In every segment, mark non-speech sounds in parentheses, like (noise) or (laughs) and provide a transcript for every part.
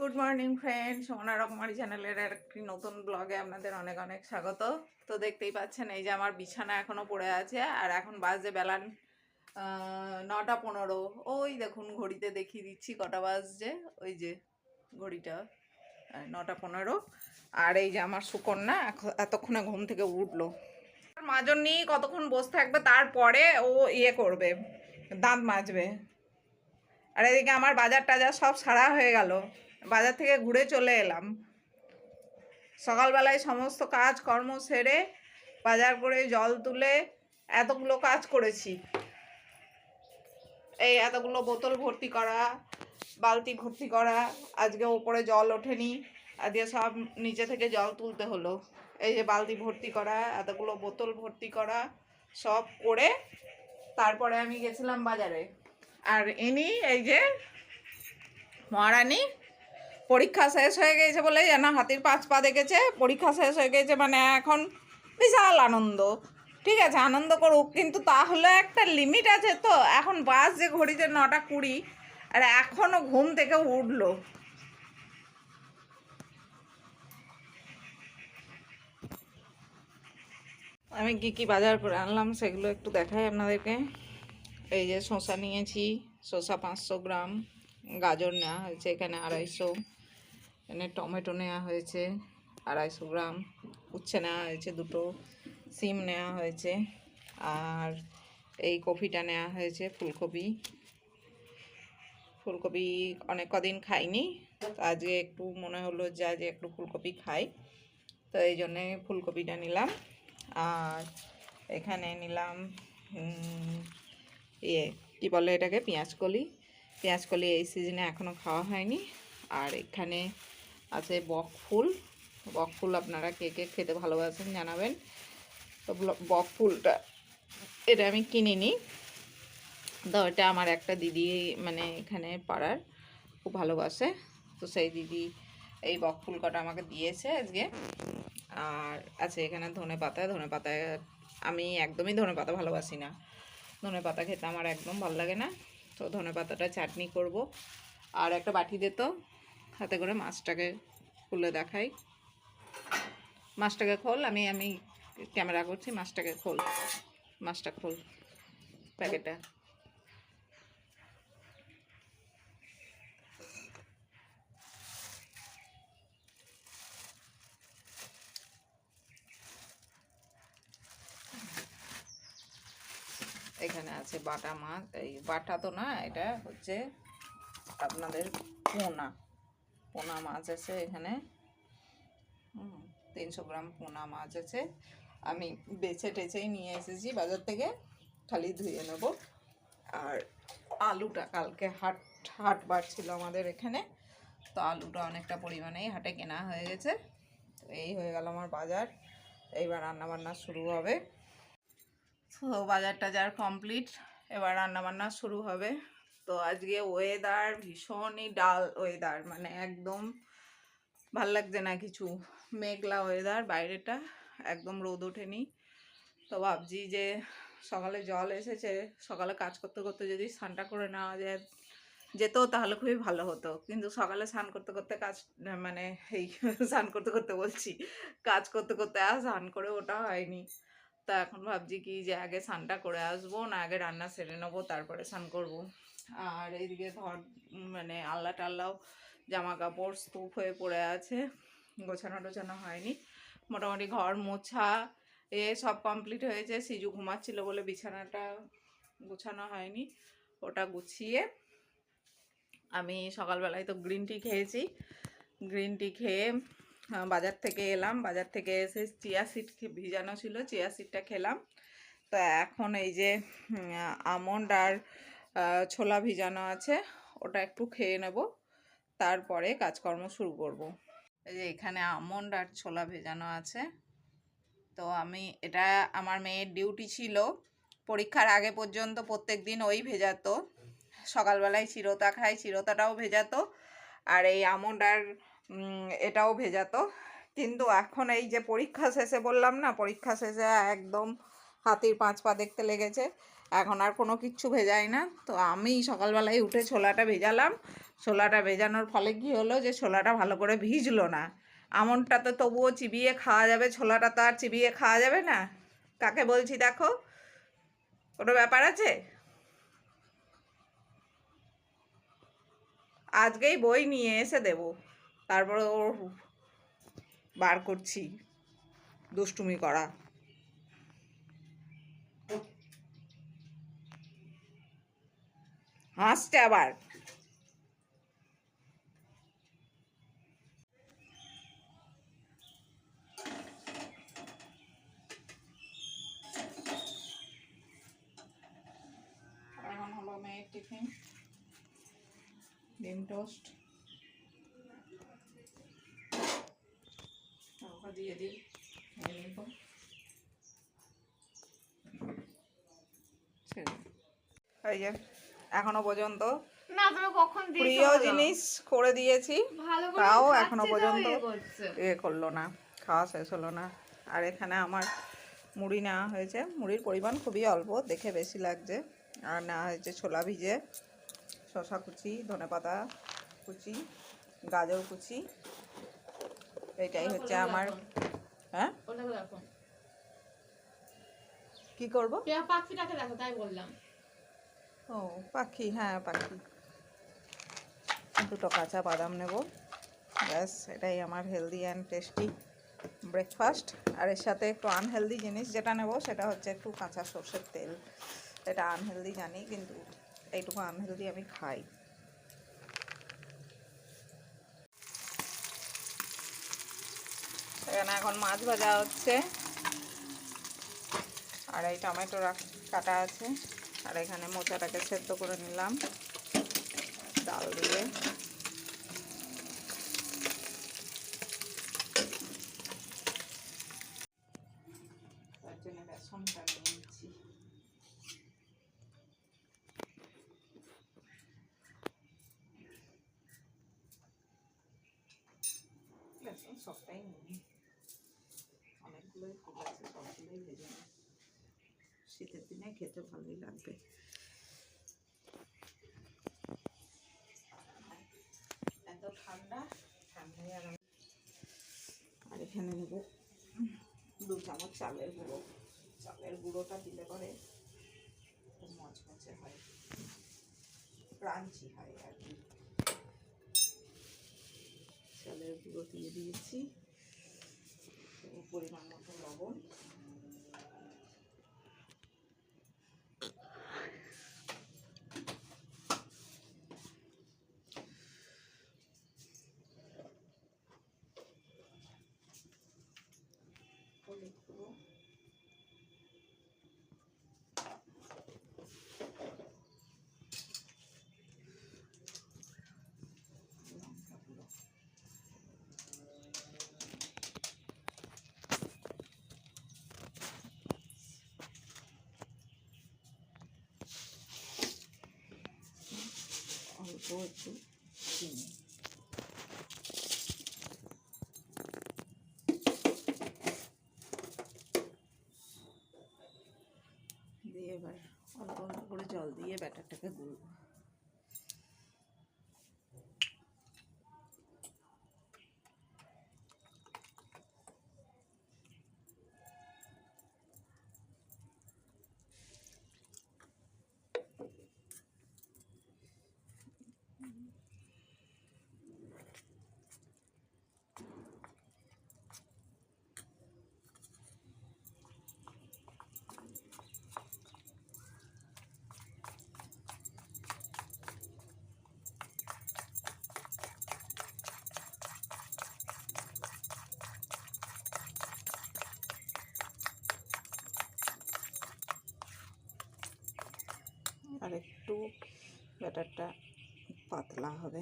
Good morning friend Somna রকমারি চ্যানেলের একটি নতুন ব্লগে আপনাদের অনেক অনেক স্বাগত। তো দেখতেই পাচ্ছেন, এই যে আমার বিছানা এখনও পড়ে আছে, আর এখন বাজে বেলা নটা পনেরো। ওই দেখুন, ঘড়িতে দেখিয়ে দিচ্ছি কটা বাজছে। ওই যে ঘড়িটা নটা পনেরো। আর এই যে আমার সুকন্যা এতক্ষণে ঘুম থেকে উঠল। মাজন নিয়ে কতক্ষণ বসে থাকবে, তারপরে ও ইয়ে করবে, দাঁত মাজবে। আর এদিকে আমার বাজার টাজার সব সারা হয়ে গেল। বাজার থেকে ঘুরে চলে এলাম। সকালবেলায় সমস্ত কাজ কর্ম সেরে বাজার করে জল তুলে এতগুলো কাজ করেছি। এই এতগুলো বোতল ভর্তি করা, বালতি ভর্তি করা, আজকে ওপরে জল ওঠেনি, আজকে সব নিচে থেকে জল তুলতে হলো। এই যে বালতি ভর্তি করা, এতগুলো বোতল ভর্তি করা, সব করে তারপরে আমি গেছিলাম বাজারে। আর ইনি এই যে মহারানী পরীক্ষা শেষ হয়ে গেছে বলে যেন হাতির পাঁচ পা দেখেছে, পরীক্ষা শেষ হয়ে গেছে মানে এখন বিশাল আনন্দ। ঠিক আছে, আনন্দ করুক, কিন্তু তাহলে একটা লিমিট আছে তো। এখন বাস যে ঘড়িতে নটা কুড়ি, আর এখনও ঘুম থেকে উঠল। আমি কি কি বাজার করে আনলাম সেগুলো একটু দেখাই আপনাদেরকে। এই যে শসা নিয়েছি, শসা পাঁচশো গ্রাম, গাজর নেওয়া হয়েছে এখানে আড়াইশো। এখানে টমেটো নেওয়া হয়েছে, আড়াইশো গ্রাম। উচ্ছে নেওয়া হয়েছে, দুটো। সিম নেওয়া হয়েছে, আর এই কফিটা নেওয়া হয়েছে ফুলকপি। ফুলকপি অনেক কদিন খাইনি আজকে একটু মনে হলো যে একটু ফুলকপি খাই। তো এই জন্যে ফুলকপিটা নিলাম, আর এখানে নিলাম ইয়ে কী বলে এটাকে? পেঁয়াজকলি পেঁয়াজকলি এই সিজনে এখনও খাওয়া হয়নি, আর এখানে আছে বক ফুল। বক ফুল আপনারা কে কে খেতে ভালোবাসেন জানাবেন। তো বক ফুলটা এটা আমি কিনিনি তো এটা আমার একটা দিদি মানে এখানে পাড়ার খুব ভালোবাসে। তো সেই দিদি এই বক ফুল কটা আমাকে দিয়েছে আজকে। আর আছে এখানে ধনে পাতা। ধনে পাতায় আমি একদমই ধনে পাতা ভালোবাসি না। ধনে পাতা খেতে আমার একদম ভালো লাগে না। তো ধনে পাতাটা চাটনি করব। আর একটা বাটি দে তো। হাতে করে মাছটাকে খুলে দেখাই। মাছটাকে খোল, আমি আমি ক্যামেরা করছি, মাছটাকে খোল, মাছটা খোল প্যাকেটটা। এখানে আছে বাটা মাছ, এই বাটা তো না, এটা হচ্ছে আপনাদের পোনা। পোনা মাছ আছে এখানে। তিনশো গ্রাম পোনা মাছ আছে। আমি বেছে টেছেই নিয়ে এসেছি বাজার থেকে, খালি ধুয়ে নেব। আর আলুটা কালকে হাট হাট বার ছিল আমাদের এখানে, তো আলুটা অনেকটা পরিমাণেই হাটে কেনা হয়ে গেছে। তো এই হয়ে গেল আমার বাজার। এইবার রান্নাবান্না শুরু হবে। তো বাজার টাজার কমপ্লিট, এবার রান্নাবান্না শুরু হবে। তো আজকে ওয়েদার ভীষণই ডাল ওয়েদার মানে একদম ভালো লাগছে না কিছু। মেঘলা ওয়েদার বাইরেটা একদম রোদ ওঠেনি। তো ভাবছি যে সকালে জল এসেছে, সকালে কাজ করতে করতে যদি স্নানটা করে নেওয়া যায় যেত তাহলে খুবই ভালো হতো। কিন্তু সকালে স্নান করতে করতে কাজ মানে এই (laughs) স্নান করতে করতে বলছি, কাজ করতে করতে আর স্নান করে ওটা হয়নি। তা এখন ভাবছি কি যে আগে স্নানটা করে আসব, না আগে রান্না সেরে নেব, তারপরে স্নান করব। আর এইদিকে ঘর মানে আল্লাহ টাল্লাও জামা কাপড় স্তূপ হয়ে পড়ে আছে। গোছানো টোছানো হয়নি। মোটামুটি ঘর মোছা এ সব কমপ্লিট হয়েছে। সিজু ঘুমাচ্ছিল বলে বিছানাটা গোছানো হয়নি। ওটা গুছিয়ে আমি সকালবেলায় তো গ্রিন টি খেয়েছি। গ্রিন টি খেয়ে বাজার থেকে এলাম। বাজার থেকে এসে চিয়া সিড ভিজানো ছিল। চিয়া সিডটা খেলাম। তো এখন এই যে আমন্ড আর ছোলা ভিজানো আছে, ওটা একটু খেয়ে নেব, তারপরে কাজকর্ম শুরু করব। এই যে এখানে আমন্ড আর ছোলা ভেজানো আছে। তো আমি, এটা আমার মেয়ের ডিউটি ছিল, পরীক্ষার আগে পর্যন্ত প্রত্যেক দিন ওই ভেজাতো। সকালবেলায় চিরতা খায়, চিরতাটাও ভেজাতো, আর এই আমন্ড আর এটাও ভেজাতো। কিন্তু এখন এই যে পরীক্ষা শেষে বললাম না, পরীক্ষা শেষে একদম হাতির পাঁচ পা দেখতে লেগেছে। এখন আর কোনো কিচ্ছু ভেজাই না। তো আমি সকালবেলায় উঠে ছোলাটা ভেজালাম। ছোলাটা ভেজানোর ফলে কী হলো যে ছোলাটা ভালো করে ভিজলো না। আমনটা তো তবুও চিবিয়ে খাওয়া যাবে, ছোলাটা তো আর চিবিয়ে খাওয়া যাবে না। কাকে বলছি দেখো? কোনো ব্যাপার আছে? আজকেই বই নিয়ে এসে দেব। তারপরে ওর বার করছি দুষ্টুমি করা। হাসছে আবার। এখন হলো টিফিন। ডিম টোস্ট। দিয়ে দিই। এখনও পর্যন্ত। প্রিয় জিনিস করে দিয়েছি তাও এখনও পর্যন্ত ইয়ে করল না খাওয়া শেষ হলো না। আর এখানে আমার মুড়ি নেওয়া হয়েছে। মুড়ির পরিমাণ খুবই অল্প দেখে বেশি লাগছে। আর নেওয়া হয়েছে ছোলা ভিজে শশা কুচি ধনেপাতা কুচি গাজর কুচি। এটাই হচ্ছে আমার হ্যাঁ? কি করব? পাখিটাকে দেখো তাই বললাম। ও, পাখি হ্যাঁ পাখি। দুটো কাঁচা বাদাম নেব। ব্যাস, এটাই আমার হেলদি অ্যান্ড টেস্টি ব্রেকফাস্ট আর এর সাথে একটু আনহেলদি জিনিস যেটা নেব, সেটা হচ্ছে একটু কাঁচা সর্ষের তেল। এটা আনহেলদি জানি, কিন্তু এইটুকু আনহেলদি আমি খাই। এখানে এখন মাছ ভাজা হচ্ছে। আর এই টমেটো কাটা আছে। আর এখানে মোচাটাকে সেদ্ধ করে নিলাম ডাল দিয়ে। তার বেসনটা নিয়ে সবটাই নিই অনেকগুলোই ফুল আছে সবগুলোই ভেজে নিই শীতের খেতে ভালোই লাগবে। এত ঠান্ডা ঠান্ডায় আর আর এখানে নেব দু চামচ চালের গুঁড়ো। চালের গুঁড়োটা দিলে পরে খুব মচমচে হয়। ক্রাঞ্চি হয় আর কি। চালের গুঁড়ো দিয়ে দিয়েছি। পরিমাণ মতো লবণ হলুদ গুঁড়ো লঙ্কা গুঁড়ো অল্প একটু চিনি দিয়ে এবার অল্প অল্প করে জল দিয়ে ব্যাটারটাকে গুলবো আর একটু ব্যাটারটা পাতলা হবে।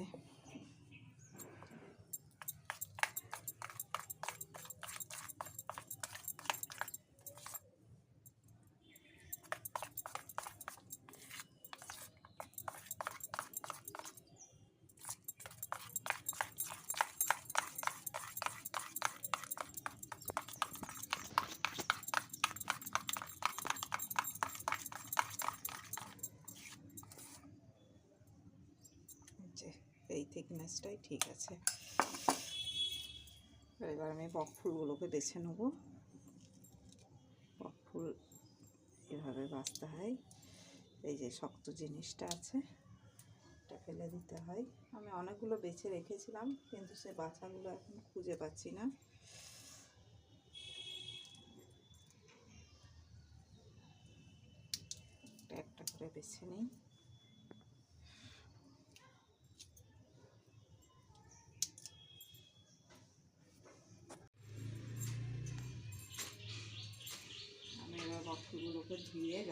থিকনেসটাই ঠিক আছে। এবার আমি বক ফুলগুলোকে বেছে নেব। বক ফুল এভাবে বাঁচতে হয়। এই যে শক্ত জিনিসটা আছে, এটা ফেলে দিতে হয়। আমি অনেকগুলো বেছে রেখেছিলাম, কিন্তু সে বাছাগুলো এখন খুঁজে পাচ্ছি না। একটা করে বেছে নিই।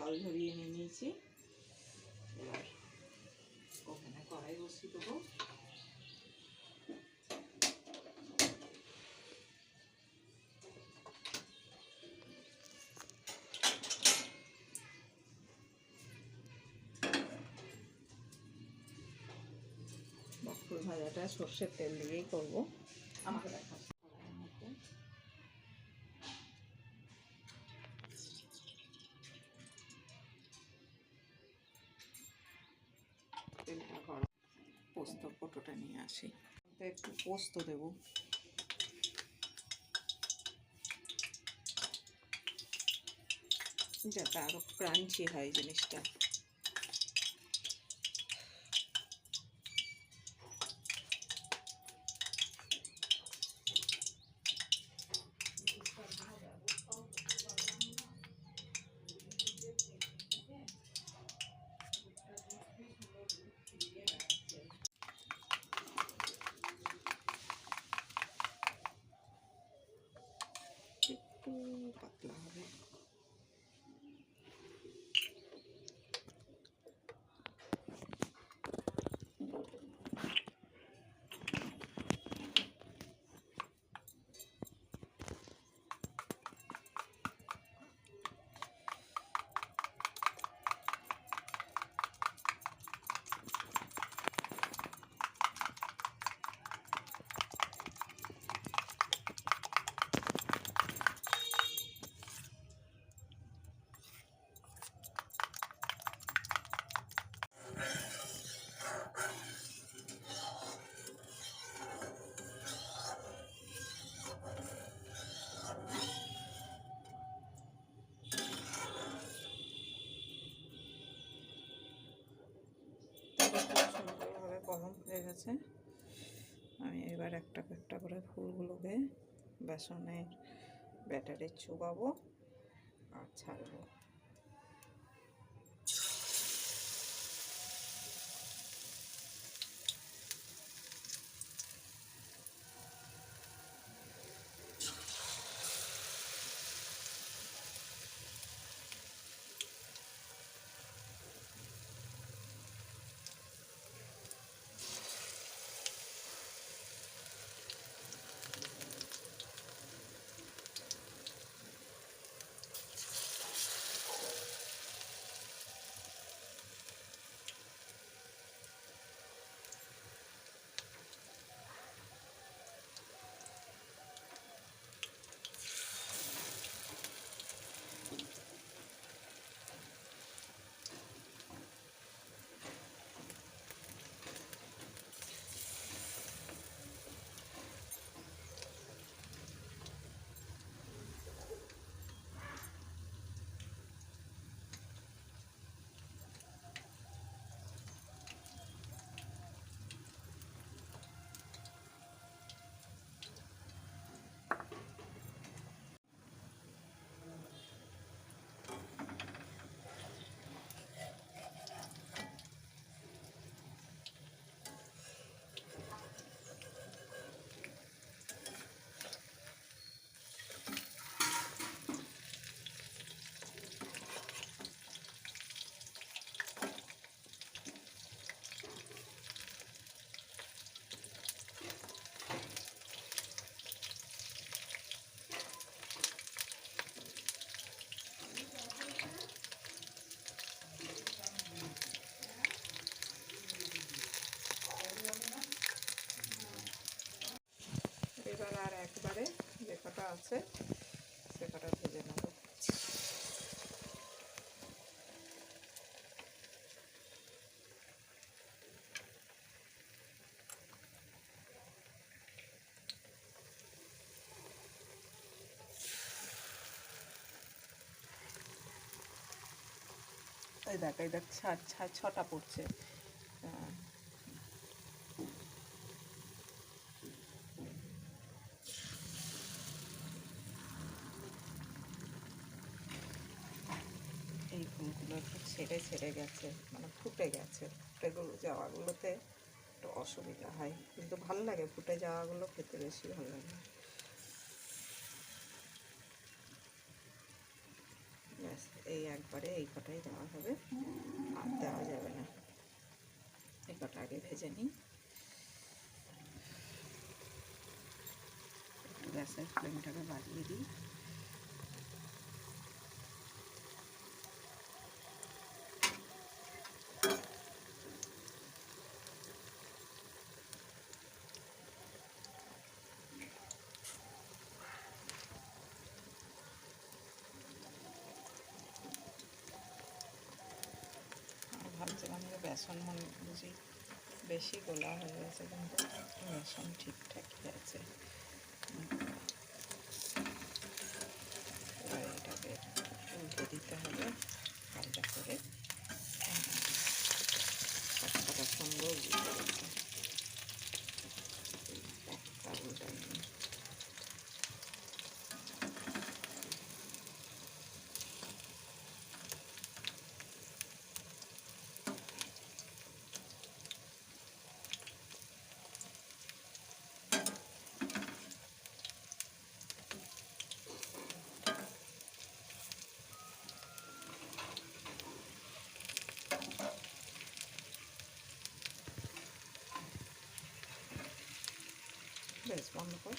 জল ঝরিয়ে নিয়ে নিয়েছি। এবার ওখানে কড়াই বসিয়ে দেবো। ভাজাটা সর্ষের তেল দিয়েই করব। আমাকে দেখা পোস্ত দেবো যাতে আরও ক্রাঞ্চি হয় জিনিসটা গেছে আমি এবার একটা একটা করে ফুলগুলোকে বেসনের ব্যাটারে চুবাবো আর ছাড়বো। আছে সেটা ভেজে নেব। এই দেখ এই দেখ ছাড় ছাড় ছটা পড়ছে। গেছে মানে ফুটে গেছে। ফুটে গু- যাওয়াগুলোতে একটু অসুবিধা হয়। কিন্তু ভালো লাগে ফুটে যাওয়াগুলো, খেতে বেশি ভালো লাগে। এই একবারে এই কটাই দেওয়া হবে। আর দেওয়া যাবে না। এই কটা আগে ভেজে নিই। গ্যাসের ফ্লেমটাকে বাড়িয়ে দিই আমি ভাবছিলাম যে বেসন বুঝি বেশি গোলা হয়ে গেছে, কিন্তু বেসন ঠিকঠাকই আছে। এটাকে উল্টে দিতে হবে, হালকা করে। সুন্দর উল্টে গেছে একটা উল্টাই নিই। বেশ বন্ধ কর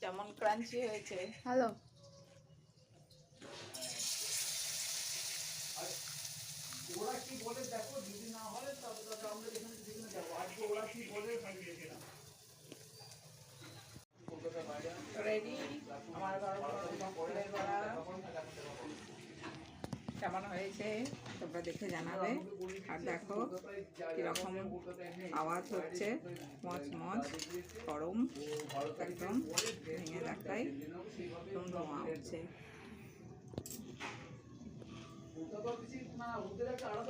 কেমন ক্রাঞ্চি হয়েছে হ্যালো রেডি আমার গরম গরম ফুলের বড়া কেমন হয়েছে? তোমরা দেখে জানাবে। আর দেখো কীরকম আওয়াজ হচ্ছে। মজ গরম, একদম ভেঙে দেখাই একদম ধোঁয়া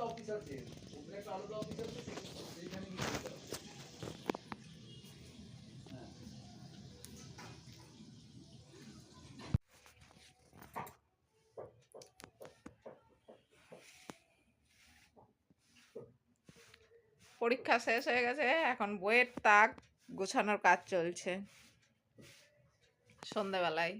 অফিস আছে। অফিস আছে। পরীক্ষা শেষ হয়ে গেছে এখন বইয়ের তাক গোছানোর কাজ চলছে। সন্ধেবেলায়।